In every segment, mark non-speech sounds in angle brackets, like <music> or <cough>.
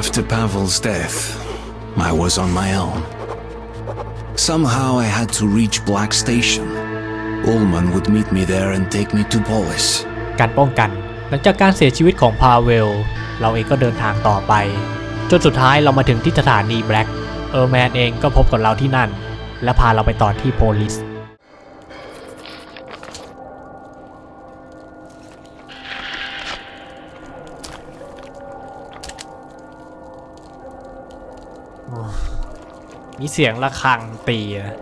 After Pavel's death, I was on my own. Somehow I had to reach Black Station. Ullman would meet me there and take me to Polis. การป้องกัน หลังจากการเสียชีวิตของพาเวล เราเองก็เดินทางต่อไป จนสุดท้ายเรามาถึงที่สถานีแบล็กเออร์แมนเองก็พบกับเราที่นั่น และพาเราไปต่อที่โพลิส มีเสียงะระฆังตีนะ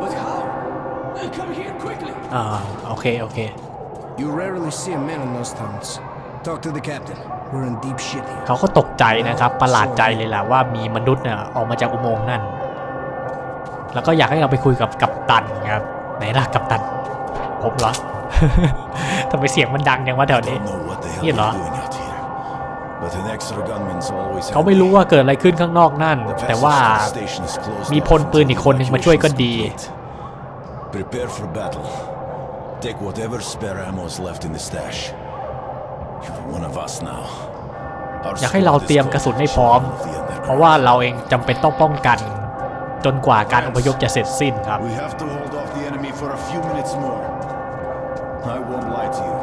But how? Come here quickly. อ่าโอเค โอเค You rarely see a man in those towns. Talk to the captain. We're in deep shit here. เขาก็ตก ใจนะครับ ประหลาดใจเลยล่ะว่ามีมนุษย์เนี่ยออกมาจากอุโมงค์นั่น แล้วก็อยากให้เราไปคุยกับกัปตันครับไหนล่ะกัปตัน ผมเหรอทำไมเสียงมันดังยังวะแถวนี้นี่เหรอเขาไม่รู้ว่าเกิดอะไรขึ้นข้างนอกนั่น แต่ว่ามีพลปืนอีกคนนึงมาช่วยก็ดี Prepare for battle. Take whatever spare ammo is left in the stash. You're one of. Our อยากให้เรา squad is เตรียมกระสุนให้พร้อม closed off the เพราะ underground. ว่าเราเองจำเป็นต้องป้องกัน จนกว่าการอพยพจะเสร็จสิ้นครับ We have to hold off the enemy for a few minutes more. I won't lie to you.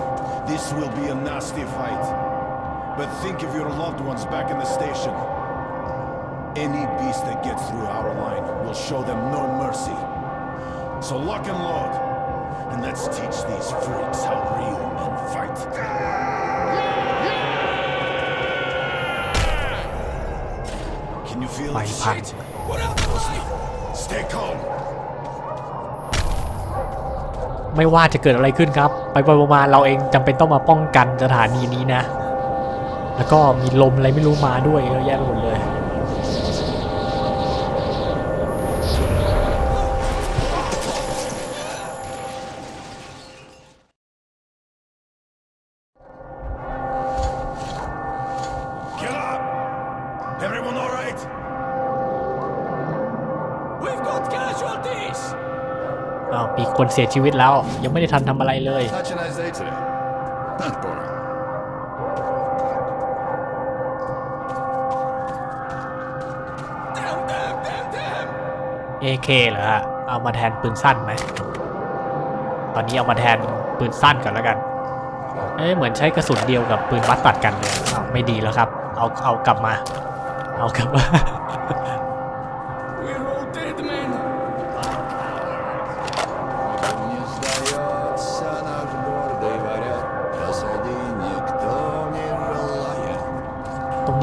This will be a nasty fight. But think of your loved ones back in the station. Any beast that gets through our line will show them no mercy. So lock and load. And let's teach these freaks how real men fight. ไฟ it? พัง Stay calm. ไม่ว่าจะเกิดอะไรขึ้นครับ ไปไปมาๆเราเองจำเป็นต้องมาป้องกันสถานีนี้นะ แล้วก็มีลมอะไรไม่รู้มาด้วยเยอะแยะไปหมดเลย เสียชีวิตแล้ว ยังไม่ได้ทันทำอะไรเลย Such a nice day today. Not boring. Damn, damn, damn, damn. AK เหรอฮะเอามาแทนปืนสั้นไหม ตอนนี้เอามาแทนปืนสั้นก่อนแล้วกัน เอ้ยเหมือนใช้กระสุนเดียวกับปืนวัดตัดกันเลยอ้าวไม่ดีแล้วครับ เอาเอากลับมา เอากลับมา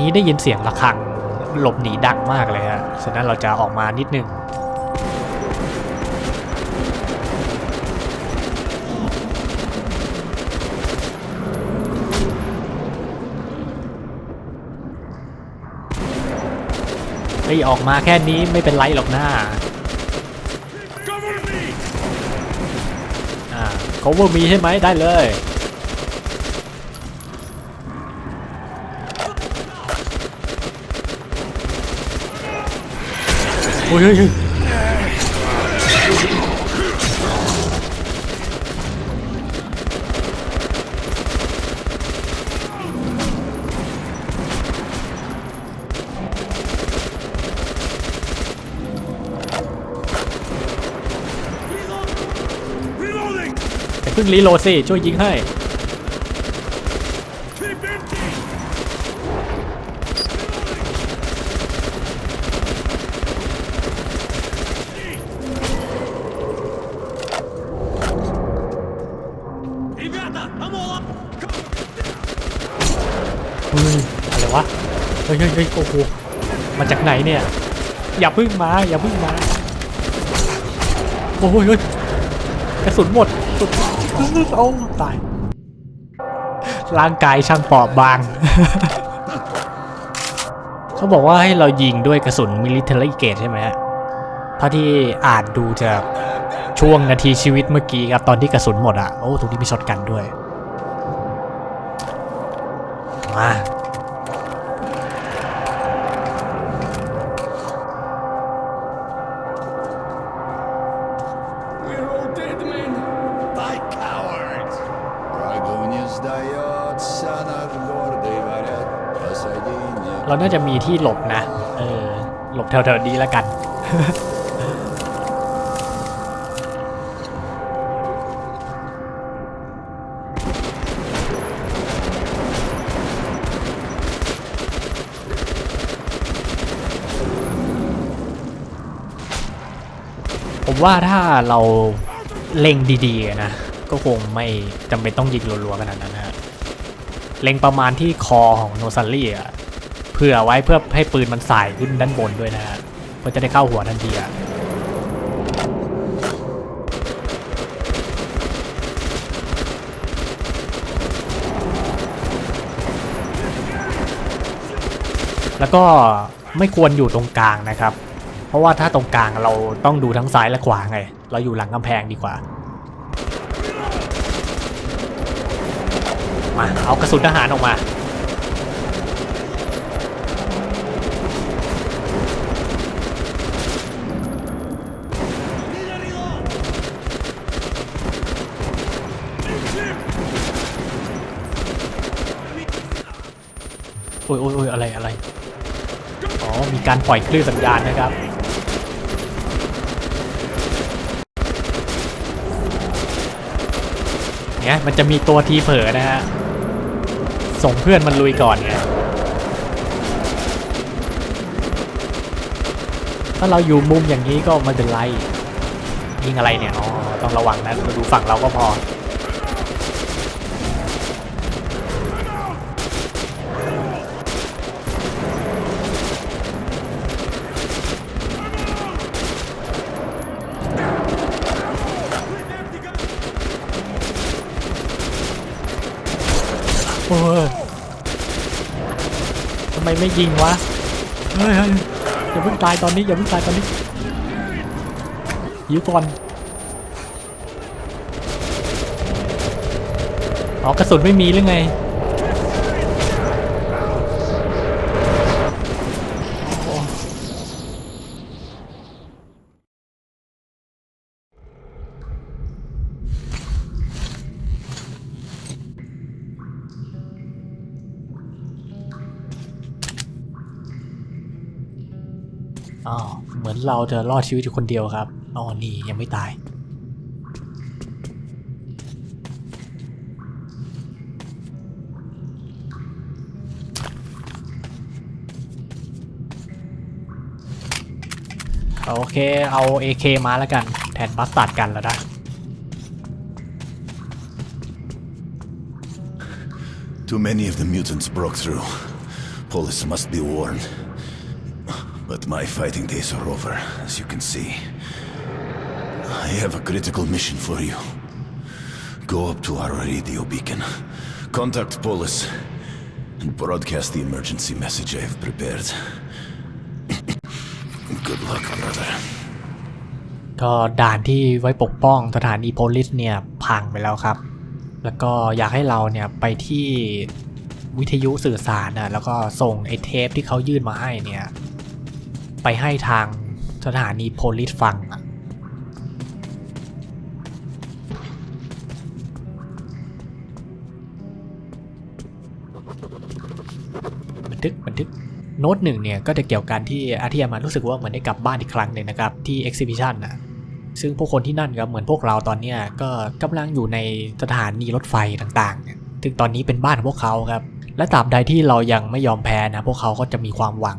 นี้ได้ยินเสียงระฆังหลบหนีดังมากเลยฮะ ฉะนั้นเราจะออกมานิดนึงเฮ้ออกมาแค่นี้ไม่เป็นไรหรอกหน้า Cover me! อ่า cover มีใช่ไหมได้เลย โอ้ยเพิ่งรีโหลดสิ ช่วยยิงให้ Keep empty! เฮ้ยอะไรวะ เฮ้ยโอ้โหมาจากไหนเนี่ย อย่าพึ่งมา อย่าพึ่งมา โอ้ยเฮ้ยกระสุนหมดสุดโอ้ตาย ร่างกายช่างเปราะบาง เขาบอกว่าให้เรายิงด้วยกระสุนมิลิเทอรี่เกตใช่ไหมฮะเท่าที่อ่านดูจากช่วงนาทีชีวิตเมื่อกี้ครับตอนที่กระสุนหมดอะ โอ้ตรงนี้มีช็อตกันด้วย มา น่าจะมีที่หลบนะ เออ หลบแถวๆนี้แล้วกัน ผมว่าถ้าเราเล็งดีๆนะ ก็คงไม่จำเป็นต้องยิงรัวๆขนาดนั้นนะฮะเล็งประมาณที่คอของโนซัลลี่อะ เผื่อไว้เพื่อให้ปืนมันสายขึ้นด้านบนด้วยนะฮะเพื่อจะได้เข้าหัวทันทีอะแล้วก็ไม่ควรอยู่ตรงกลางนะครับ เพราะว่าถ้าตรงกลางเราต้องดูทั้งซ้ายและขวาไง เราอยู่หลังกำแพงดีกว่า มาเอากระสุนทหารออกมา โอ้ยโอ้ยอะไรอะไร อ๋อ มีการปล่อยคลื่นสัญญาณนะครับ เนี่ยมันจะมีตัวทีเผลอนะฮะ ส่งเพื่อนมันลุยก่อนไง ถ้าเราอยู่มุมอย่างนี้ก็ไม่เป็นไร ยิงอะไรเนี่ย อ๋อ ต้องระวังนะเราดูฝั่งเราก็พอ โอ้ย จริงวะเฮ้ยเฮ้ยอย่าเพิ่งตายตอนนี้อย่าเพิ่งตายตอนนี้ยิวก่อนอ๋อกระสุนไม่มีหรือไง เราจะรอดชีวิตอยู่คนเดียวครับอ๋อนี่ยังไม่ตาย โอเค เอา AK มาแล้วกัน แทนบัสตัดกันแล้วนะ Too many of the mutants broke through. Polis must be warned. But my fighting days are over, as you can see. I have a critical mission for you. Go up to our radio beacon, contact Polis, and broadcast the emergency message I have prepared. Good luck, brother. ก็ด่านที่ไว้ปกป้องสถานีโพลิสเนี่ยพังไปแล้วครับ แล้วก็อยากให้เราเนี่ยไปที่วิทยุสื่อสารนะแล้วก็ส่งไอ้เทปที่เขายื่นมาให้เนี่ย ไปให้ทางสถานีโพลิสฟังอะบันทึกบันทึกโน้ตหนึ่งเนี่ยก็จะเกี่ยวกันที่อาทิยามารู้สึกว่าเหมือนได้กลับบ้านอีกครั้งหนึ่งนะครับ ที่เอ็กซิบิชันนะซึ่งผู้คนที่นั่นครับเหมือนพวกเราตอนเนี้ก็กำลังอยู่ในสถานีรถไฟต่างๆเนี่ยถึงตอนนี้เป็นบ้านของพวกเขาครับ และตราบใดที่เรายังไม่ยอมแพ้นะพวกเขาก็จะมีความหวัง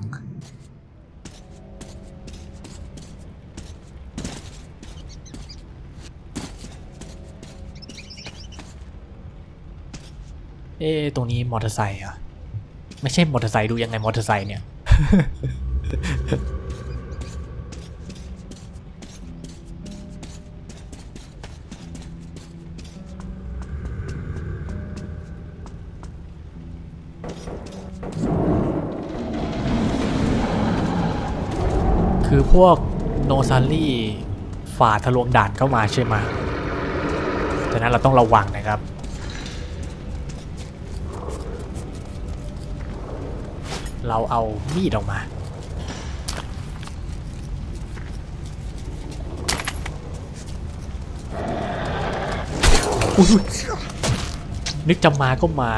เอ๊ตรงนี้มอเตอร์ไซค์อะ ไม่ใช่มอเตอร์ไซค์ดูยังไงมอเตอร์ไซค์เนี่ย คือพวกโนซัลลี่ฝ่าทะลวงด่านเข้ามาใช่ไหมฉะนั้นเราต้องระวังนะครับ เราเอามีดออกมา นึกจะมาก็มา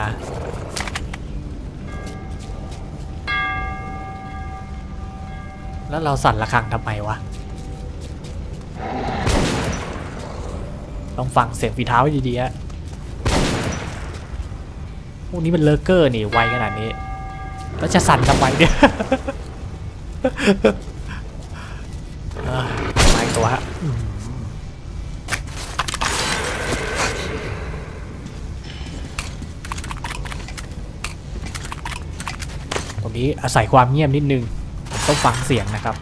แล้วเราสั่นระฆังทำไมวะ ต้องฟังเสียงฝีเท้าดีๆฮะพวกนี้มันเลอเกอร์นี่ไวขนาดนี้ แล้วจะสั่นทำไมเนี่ยเออมาอีกตัวฮะตรงนี้อาศัยความเงียบนิดนึง ต้องฟังเสียงนะครับ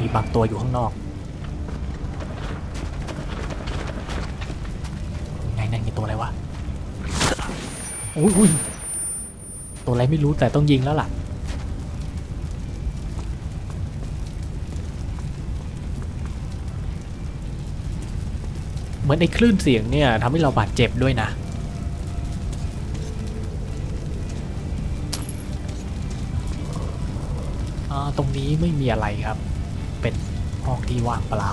มีบางตัวอยู่ข้างนอก ไงนั่นไงตัวอะไรวะ อุ้ยอุ้ยตัวอะไรไม่รู้แต่ต้องยิงแล้วล่ะ เหมือนไอ้คลื่นเสียงเนี่ยทำให้เราบาดเจ็บด้วยนะตรงนี้ไม่มีอะไรครับ เป็นห้องที่ว่างเปล่า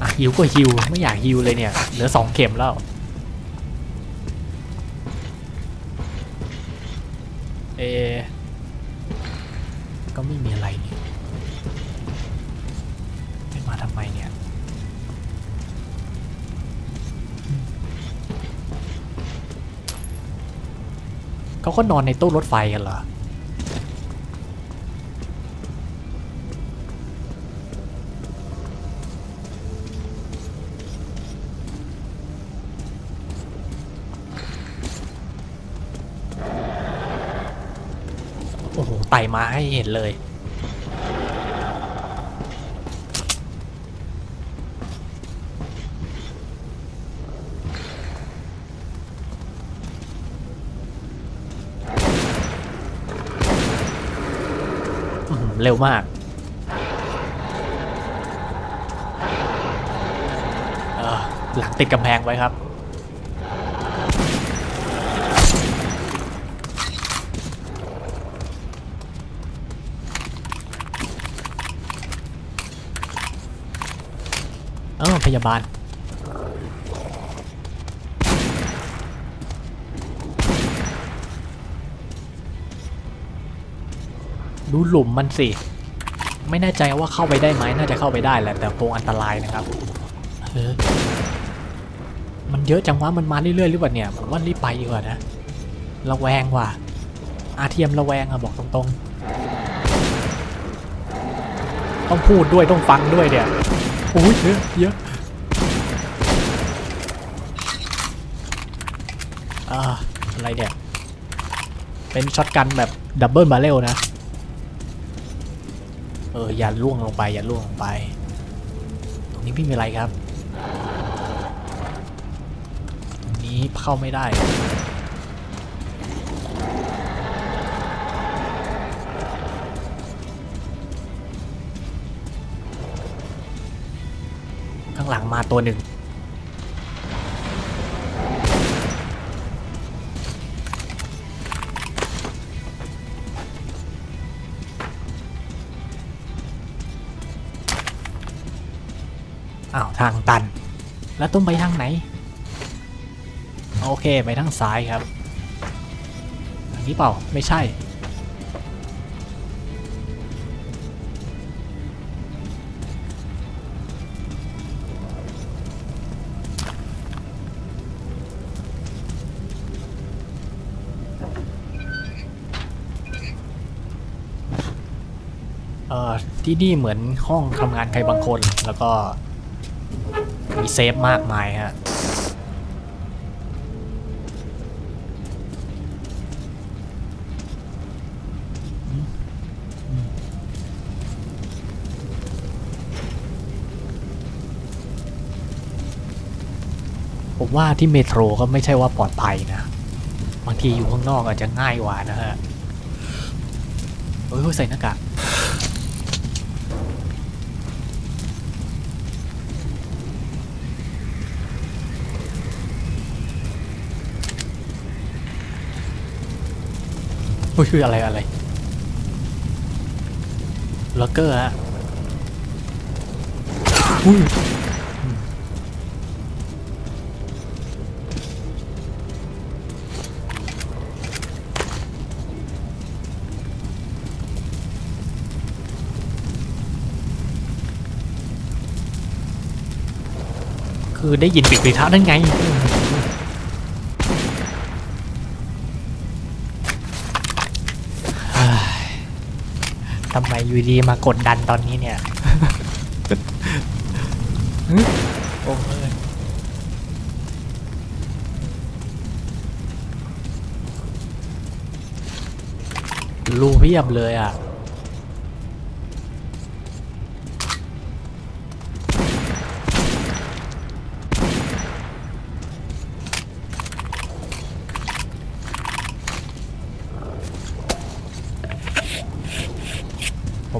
อะฮิวก็ฮิวไม่อยากฮิวเลยเนี่ย เหลือสองเข็มแล้ว เขาก็นอนในตู้รถไฟกันเหรอ โอ้โหไต่มาให้เห็นเลย เร็วมากหลังติดกำแพงไว้ครับ เออพยาบาล ดูหลุมมันสิ ไม่แน่ใจว่าเข้าไปได้ไหมน่าจะเข้าไปได้แหละแต่คงอันตรายนะครับเออมันเยอะจังวะมันมาเรื่อยๆหรือเปล่าเนี่ยผมว่ารีบไปดีกว่านะระแวงว่ะ อาเทียมระแวงอะบอกตรงๆ ต้องพูดด้วยต้องฟังด้วยเนี่ยโอ้ยเยอะเยอะอ่าอะไรเนี่ย เป็นช็อตกันแบบดับเบิลบาเรลนะ เอออย่าล่วงลงไปอย่าล่วงลงไป ตรงนี้ไม่มีอะไรครับ ตรงนี้เข้าไม่ได้ ข้างหลังมาตัวหนึ่ง แล้วต้องไปทางไหน โอเคไปทางซ้ายครับ อันนี้เปล่า ไม่ใช่ เอ่อ ที่นี่เหมือนห้องทำงานใครบางคนแล้วก็ มีเซฟมากมายฮะผมว่าที่เมโทรก็ไม่ใช่ว่าปลอดภัยนะ บางทีอยู่ข้างนอกอาจจะง่ายกว่านะฮะ เฮ้ยใส่หน้ากาก อุ้ยอะไรอะไรล็อกเกอร์ฮะอุ้ยคือได้ยินปิดปิดท้านั่นไง อยู่ดีมากดดันตอนนี้เนี่ยโอ้ยรูเพียบเลยอะ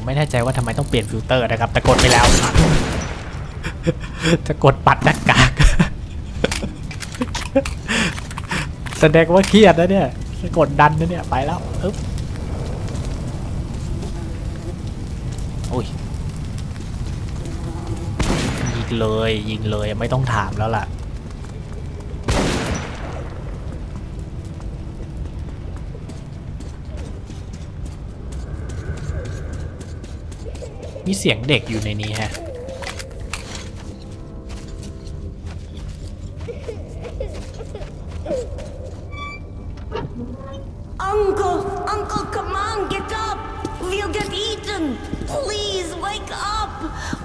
ผมไม่แน่ใจว่าทำไมต้องเปลี่ยนฟิลเตอร์นะครับ แต่กดไปแล้ว จะกดปัดหน้ากาก แสดงว่าเครียดนะเนี่ยจะกดดันนะเนี่ยไปแล้วอึ๊บโอ้ยยิงเลยยิงเลยไม่ต้องถามแล้วล่ะ มีเสียงเด็กอยู่ในนี้ฮะ Uncle, Uncle, come on, get up. We'll get eaten. Please wake up.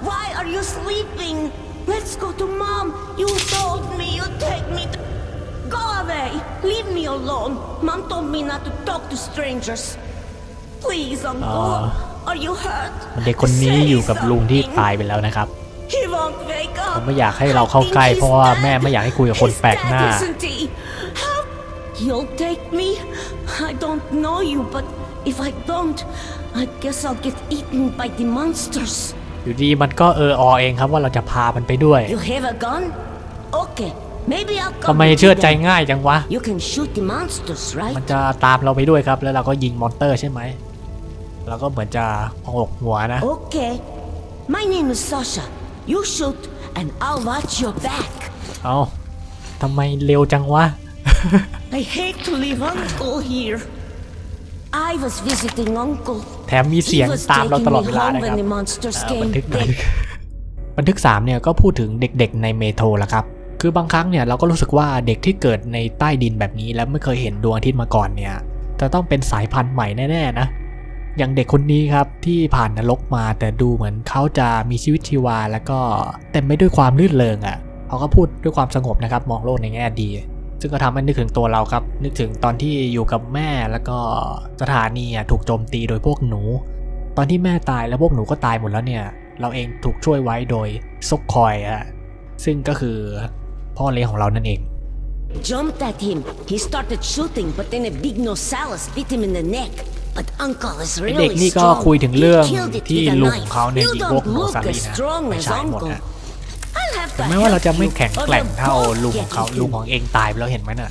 Why are you sleeping? Let's go to mom. You told me you'd take me to. Go away. Leave me alone. Mom told me not to talk to strangers. Please, Uncle. Are you hurt? เด็กคนนี้ Say อยู่กับลุงที่ something. ตายไปแล้วนะครับ He won't wake up. ผมไม่อยากให้เราเข้าใกล้ I think เพราะว่า he's แม่ไม่อยากให้คุยกับคน He's แปลกหน้า dead, isn't he? How? You'll take me? I don't know you, but if I don't, I guess I'll get eaten by the monsters. อยู่ดีมันก็เอออเองครับว่าเราจะพามันไปด้วย You have a gun? Okay, maybe I'll ทำ come ไม with เชื่อ you ใจ then. ง่ายจังวะ You can shoot the monsters, มัน right? จะตามเราไปด้วยครับ แล้วเราก็ยิงมอนเตอร์ใช่ไหม แล้วก็เหมือนจะพองกหัวนะ Okay. My name is Sasha. You shoot, and I'll watch your back. เอาทำไมเร็วจังวะ I hate to leave Uncle here. I was visiting Uncle. แถมมีเสียง He was ตามเราตลอด taking เว me ลา home นะค when รับ the monsters อ่าบัน came ทึกหน่อย back. บันทึก3เนี่ยก็พูดถึงเด็กๆในเมโทรละครับคือบางครั้งเนี่ยเราก็รู้สึกว่าเด็กที่เกิดในใต้ดินแบบนี้ แล้วไม่เคยเห็นดวงอาทิตย์มาก่อนเนี่ยจะต้องเป็นสายพันธุ์ใหม่แน่ๆนะ อย่างเด็กคนนี้ครับที่ผ่านนรกมาแต่ดูเหมือนเขาจะมีชีวิตชีวา แล้วก็เต็มไปด้วยความลื่นเลงอะ่ะเขาก็พูดด้วยความสงบนะครับ มองโลกในแง่ดี ซึ่งก็ทำให้นึกถึงตัวเราครับ นึกถึงตอนที่อยู่กับแม่แล้วก็สถานีอะถูกโจมตีโดยพวกหนู ตอนที่แม่ตายแล้วพวกหนูก็ตายหมดแล้วเนี่ย เราเองถูกช่วยไว้โดยซกคอยอะซึ่งก็คือพ่อเลี้ยงของเรานั่นเอง Jumped at him. He started shooting, but then a big nosalis bit him in the neck. But Uncle is เด็ก really นี่ก็ strong. คุยถึงเรื่อง He killed it ที่ with a ลุงของ knife. เขาเนี่ย You ยิงพวก don't โน look ซาลี as นะ strong ไม่ as ใช่หมด Uncle. นะ I'll have แต่ to แม้ว่าเรา help จะไม่ you, แข็ง or แกร่ง we'll เท่า both ลุง get ของเขา eaten. ลุงของเองตายไปแล้วเห็นไหมน่ะ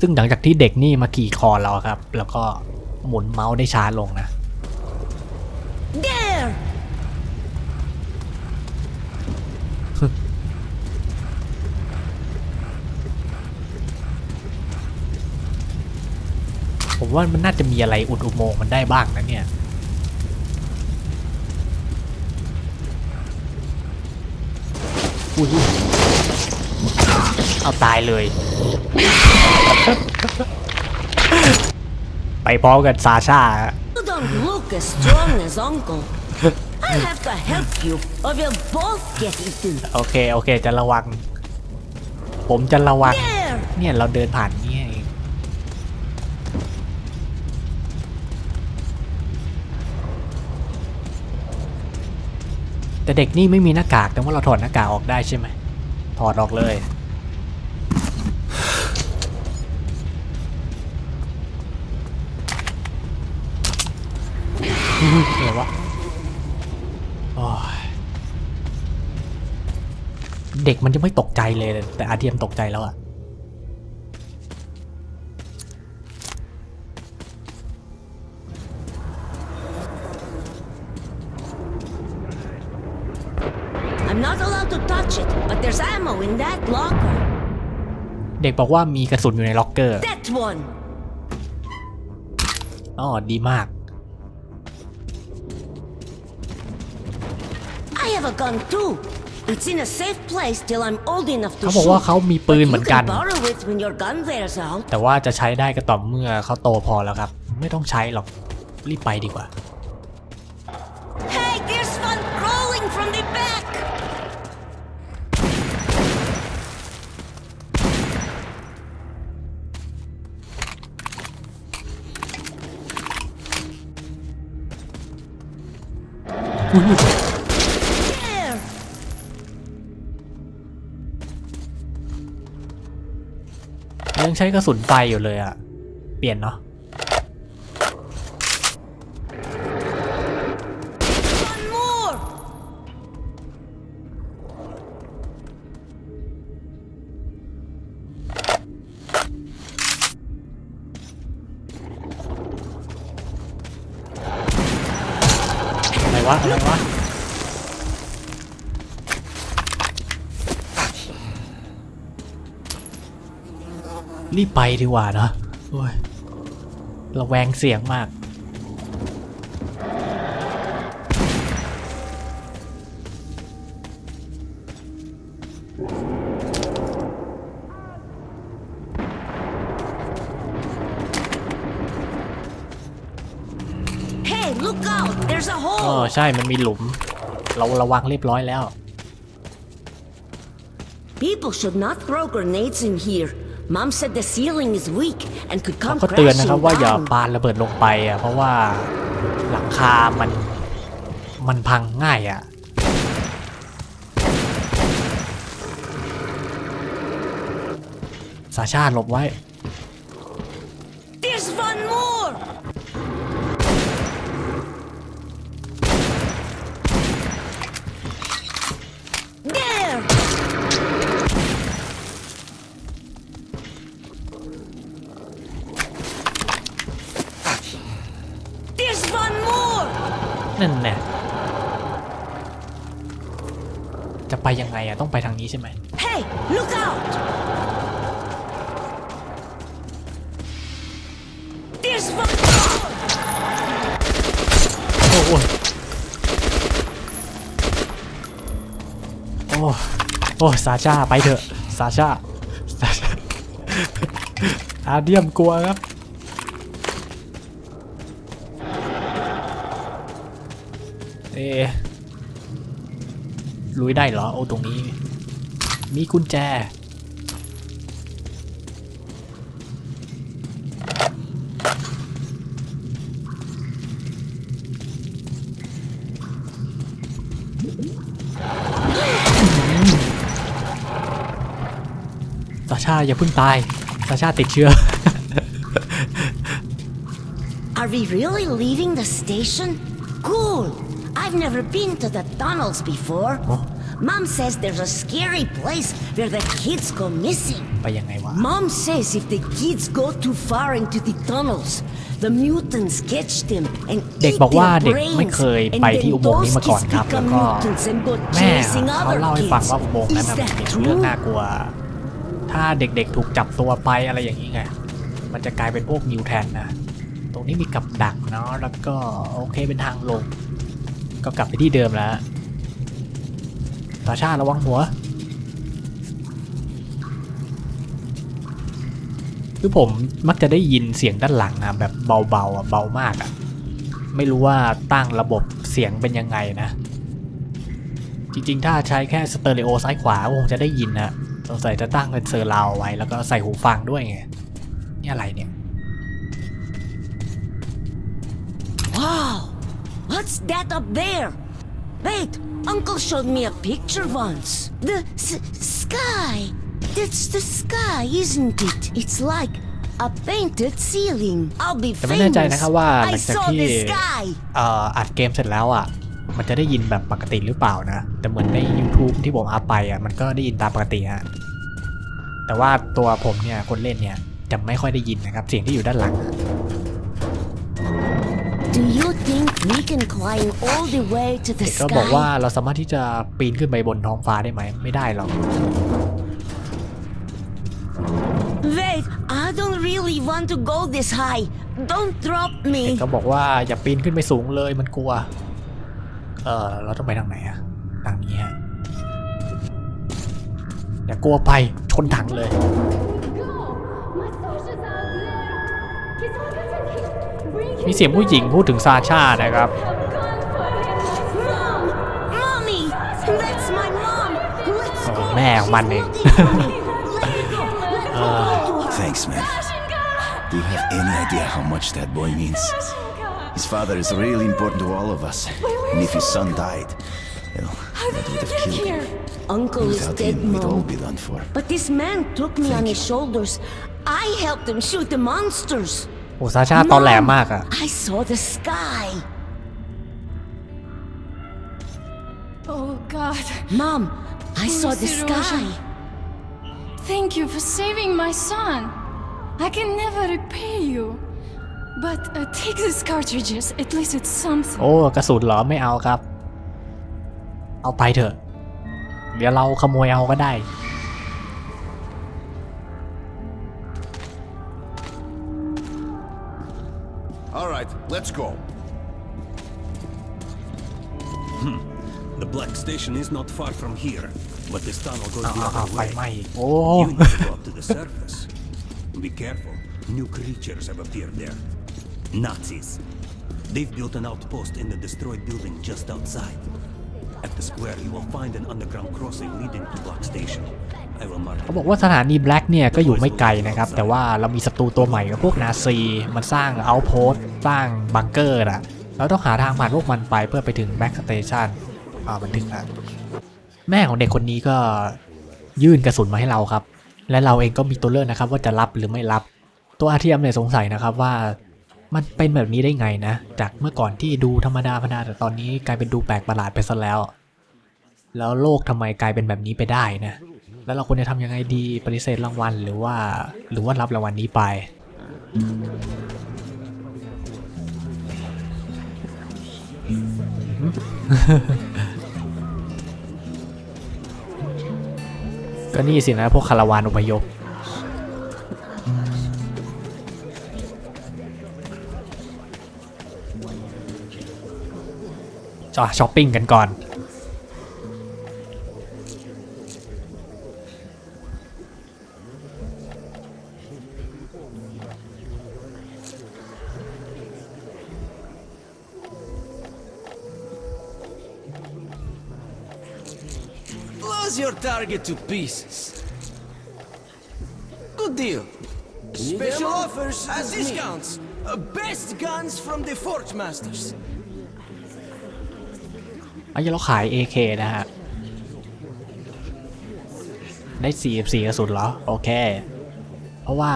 ซึ่งหลังจากที่เด็กนี่มาขี่คอเราครับ แล้วก็หมุนเมาส์ได้ช้าลงนะ There! ผมว่ามันน่าจะมีอะไรอุดอุโมงค์มันได้บ้างนะเนี่ยอุ้ยเอาตายเลย ไปพร้อมกันซาชา You don't look as strong as Uncle. I'll have to help you, or we'll both get eaten. โอเค โอเค จะระวัง ผมจะระวัง There! เนี่ย เราเดินผ่าน แต่เด็กนี่ไม่มีหน้ากากแต่ว่าเราถอดหน้ากากออกได้ใช่ไหมถอดออกเลยเดี๋ยวะโอ้ยเด็กมันจะไม่ตกใจเลย แต่อาเทียมตกใจแล้วอะ ด็กบอกว่ามีกระสุนอยู่ในล็อกเกอร์ That one! อ๋อดีมาก have a gun too. It's in a safe place till I'm old enough to เขาบอกว่า shoot. เขามีปืน But เหมื you อนกัน can borrow it when your gun wears out. แต่ว่าจะใช้ได้ก็ต่อเมื่อเขาโตพอแล้วครับ ไม่ต้องใช้หรอก รีบไปดีกว่า อุ้ยยังใช้กระสุนไฟอยู่เลยอะเปลี่ยนเนาะ รีบไปดีกว่าเนอะโอ้ยระแวงเสียงมาก Hey, look out! There's a เออ hole. ใช่มันมีหลุม เราระวังเรียบร้อยแล้ว People should not throw grenades in here. Mom said the ceiling is weak and could เขา come ก็เตือนนะ crashing ครับว่าอย่า down. ปาระเบิดลงไปอะเพราะว่าหลังคามันมันพังง่ายอะ สาชาหลบไว้ อะต้องไปทางนี้ใช่ไหม Hey, look out! There's one more. โอ้โหโอ้โอ้ซาชาไปเถอะซาชาซาชาอาเดียมกลัวครับ ลุยได้เหรอ โอ้ตรงนี้ มีกุญแจ ซาชาอย่าเพิ่งตาย ซาชาติดเชื้อ Are we really leaving the station? Cool. I've never been to the tunnels before. Mom says there's a scary place where the kids go missing. ไปยังไงวะ Mom says if the kids go too far into the tunnels, the mutants catch them and เด็ก eat บอกว่า their เด็ก brains. ไม่เคย and ไป then ที่อุโมงค์นี้ those มาก่อน kids ครับ แล้ว become ก็ mutants and go แม่ chasing เขา other เล่าให้ฟัง kids. ว่าอุโมงค์นั้น Is น่ะ that เป็นเรื่อง true? น่ากลัว ถ้าเด็กๆถูกจับตัวไปอะไรอย่างนี้ไง มันจะกลายเป็นพวกนิวแทนนะ ตรงนี้มีกับดักเนาะ แล้วก็โอเคเป็นทางลง ก็กลับไปที่เดิมแล้วตาชาระวังหัว คือผมมักจะได้ยินเสียงด้านหลังอะแบบเบาๆอะเบามากอะไม่รู้ว่าตั้งระบบเสียงเป็นยังไงนะ จริงๆ ถ้าใช้แค่สเตอริโอซ้ายขวาคงจะได้ยินนะสงสัยจะตั้งเป็นเซอร์ราวไว้ แล้วก็ใส่หูฟังด้วยไง นี่อะไรเนี่ย Wow! What's that up there? Wait, Uncle showed me a picture once. The s- sky. That's the sky, isn't it? It's like a painted ceiling. I'll be แต่ไม่แน่ใจ famous. นะครับว่าห I ลังจาก saw ที่ the sky. เอ่ออัดเกมเสร็จแล้วอะ มันจะได้ยินแบบปกติหรือเปล่านะ แต่เหมือนใน YouTube ที่ผมอัพไปอะ มันก็ได้ยินตามปกติฮะ แต่ว่าตัวผมเนี่ย คนเล่นเนี่ย จะไม่ค่อยได้ยินนะครับ เสียงที่อยู่ด้านหลังอะ Do you think we can climb all the way to the เด็กก็บอกว่า sky? เราสามารถที่จะปีนขึ้นไปบนท้องฟ้าได้ไหม ไม่ได้หรอก Wait, I don't really want to go this high. Don't drop เด็ก me. ก็บอกว่าอย่าปีนขึ้นไปสูงเลยมันกลัว เออเราต้องไปทางไหนอะทางนี้ฮะอย่ากลัวไปชนถังเลย มีเสียงผู้หญิงพูดถึงซาชานะครับ <laughs> Mom! Mommy! That's my mom! Let's go! แม่ของมันเอง She's waiting for me. Let's go! Let's go to her. Thanks, man. Do you have any idea how much that boy means? His father is really important to all of us. And if his son died, well, that would have killed him. Uncle is Without dead, him, we'd all Mom. be done for. But this man took me on his shoulders. I helped him shoot the monsters. โอ้ซาชาตอนแหลมมากอะ I saw the sky. Oh God. Mom, I saw the Siroja. sky. Thank you for saving my son. I can never repay you. But uh, take these cartridges. At least it's something. โอ้กระสุนเหรอไม่เอาครับ เอาไปเถอะ เดี๋ยวเราขโมยเอาก็ได้ let's go. The Black Station is not far from here, but this tunnel goes อ้าว the อ้าว other ไฟ way. ไหม้อีกโอ้ You need to go up to the surface. Be careful. New creatures have appeared there. Nazis. They've built an outpost in the destroyed building just outside. At the square, you will find an underground crossing leading to Black Station. I will mark เขา it. บอกว่าสถานีแบล็กเนี่ยก็อยู่ไม่ไกลนะครับ แต่ว่าเรามีศัตรูตัวใหม่กับพวกนาซี มันสร้างเอาโพส สร้างบังเกอร์อะเราต้องหาทางผ่านพวกมันไปเพื่อไปถึงแบ็กสเตชันอ่าบันทึกนะแม่ของเด็กคนนี้ก็ยื่นกระสุนมาให้เราครับ และเราเองก็มีตัวเลือกนะครับ ว่าจะรับหรือไม่รับ ตัวอาเทียมเนี่ยสงสัยนะครับว่ามันเป็นแบบนี้ได้ไงนะ จากเมื่อก่อนที่ดูธรรมดาธรรมดาแต่ตอนนี้กลายเป็นดูแปลกประหลาดไปซะแล้ว แล้วโลกทำไมกลายเป็นแบบนี้ไปได้นะ แล้วเราควรจะทำยังไงดีปฏิเสธรางวัลหรือว่า หรือว่ารับรางวัลนี้ไป ก็นี่สินะพวกคาราวานอพยพจ้าช้อปปิ้งกันก่อน Blows your target to pieces. Good deal. Special offers and discounts. Uh, best guns from the Forge Masters. อันนี้เราขาย AK นะฮะ ได้ 44 กระสุนเหรอ โอเค เพราะว่า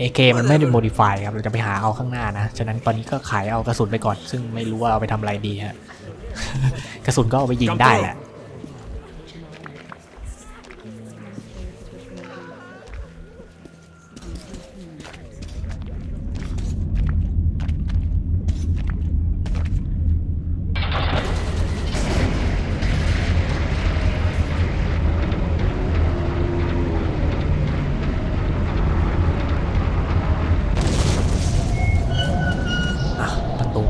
AK มันไม่ได้ modify ครับ เราจะไปหาเอาข้างหน้านะ ฉะนั้นตอนนี้ก็ขายเอากระสุนไปก่อน ซึ่งไม่รู้ว่าเอาไปทำอะไรดีฮะ กระสุนก็เอาไปยิงได้แหละ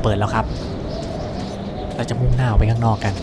เปิดแล้วครับ เราจะมุ่งหน้าออกไปข้างนอกกัน